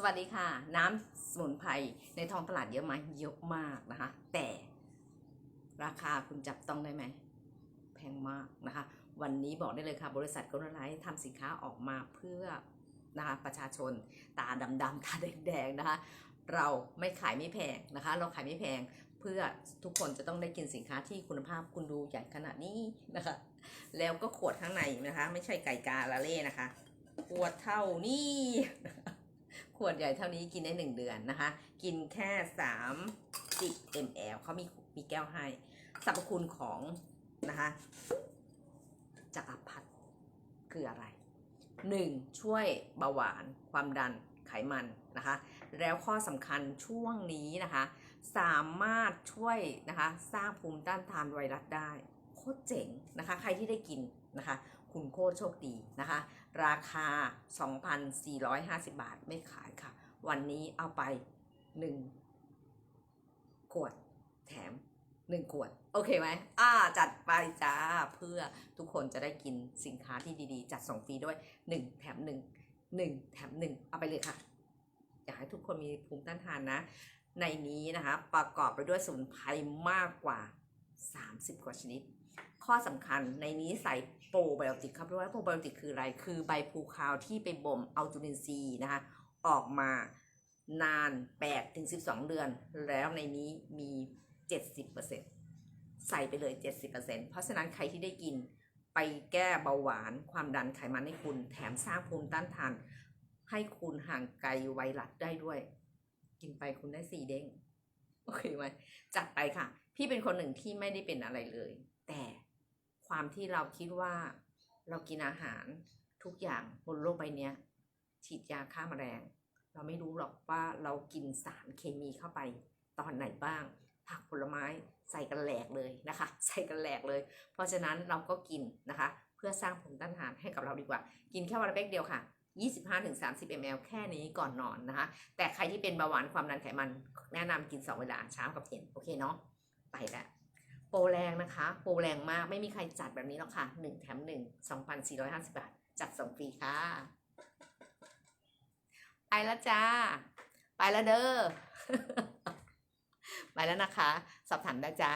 สวัสดีค่ะ น้ำสมุนไพรในท้องตลาดเยอะไหมเยอะมากนะคะ แต่ราคาคุณจับต้องได้ไหมแพงมากนะคะ วันนี้บอกได้เลยค่ะ บริษัทกรุณไลท์ทำสินค้าออกมาเพื่อนะคะประชาชนตาดำๆตาแดงๆนะคะ เราไม่ขายไม่แพงนะคะ เราขายไม่แพงเพื่อทุกคนจะต้องได้กินสินค้าที่คุณภาพคุณดูใหญ่ขนาดนี้นะคะ แล้วก็ขวดข้างในนะคะ ไม่ใช่ไก่กาลาเล่นะคะ ขวดเท่านี้ ขวดใหญ่เท่านี้กินได้หนึ่งเดือนนะคะ กินแค่30 ml เขามีมีแก้วให้สรรพคุณของนะคะจักรพรรดิคืออะไร 1. ช่วยเบาหวาน ความดันไขมันนะคะ แล้วข้อสำคัญช่วงนี้นะคะ สามารถช่วยนะคะ สร้างภูมิต้านทานไวรัสได้ โคตรเจ๋งนะคะ ใครที่ได้กินนะคะ คุณโคตรโชคดีนะคะ ราคา 2,450 บาทไม่ขายค่ะ วันนี้เอาไป 1 ขวดแถม 1 ขวด โอเคไหมอ่าจัดไปจ้า เพื่อทุกคนจะได้กินสินค้าที่ดีๆ จัดส่งฟรีด้วย 1 แถม 1 1 แถม 1 เอาไปเลยค่ะ อยากให้ทุกคนมีภูมิต้านทานนะ ในนี้นะคะ ประกอบไปด้วยสมุนไพรมากกว่า 30 กว่าชนิด ข้อสำคัญในนี้ใส่โปรไบโอติกครับเพราะว่าโปรไบโอติกคืออะไร คือใบพลูคาวที่ไปบ่มเอาจุลินทรีย์นะคะออกมานาน8ถึง12 เดือน แล้วในนี้มี 70%ใส่ไปเลย 70%เพราะฉะนั้นใครที่ได้กินไปแก้เบาหวานความดันไขมันให้คุณแถมสร้างภูมิต้านทานให้คุณห่างไกลไวรัสได้ด้วย กินไปคุณได้สี่เด้ง โอเคไหมจัดไปค่ะ พี่เป็นคนหนึ่งที่ไม่ได้เป็นอะไรเลย ความที่เราคิดว่าเรากินอาหารทุกอย่างบนโลกใบนี้ฉีดยาฆ่าแมลง เราไม่รู้หรอกว่าเรากินสารเคมีเข้าไปตอนไหนบ้าง ผักผลไม้ใส่กันแหลกเลยนะคะ ใส่กันแหลกเลย เพราะฉะนั้นเราก็กินนะคะ เพื่อสร้างภูมิต้านทานให้กับเราดีกว่า กินแค่วันละเป๊กเดียวค่ะ 25-30 ml แค่นี้ก่อนนอนนะคะ แต่ใครที่เป็นเบาหวานความดันไขมัน แนะนำกิน 2 เวลาเช้ากับเย็นโอเคเนาะไปแล้ว โปรแรงนะคะ โปรแรงมากไม่มีใครจัดแบบนี้หรอกค่ะ 1 แถม 1 2,450 บาท จัดส่งฟรีค่ะ ไปแล้วจ้า ไปแล้วเด้อ ไปแล้วนะคะ สอบถามได้จ้า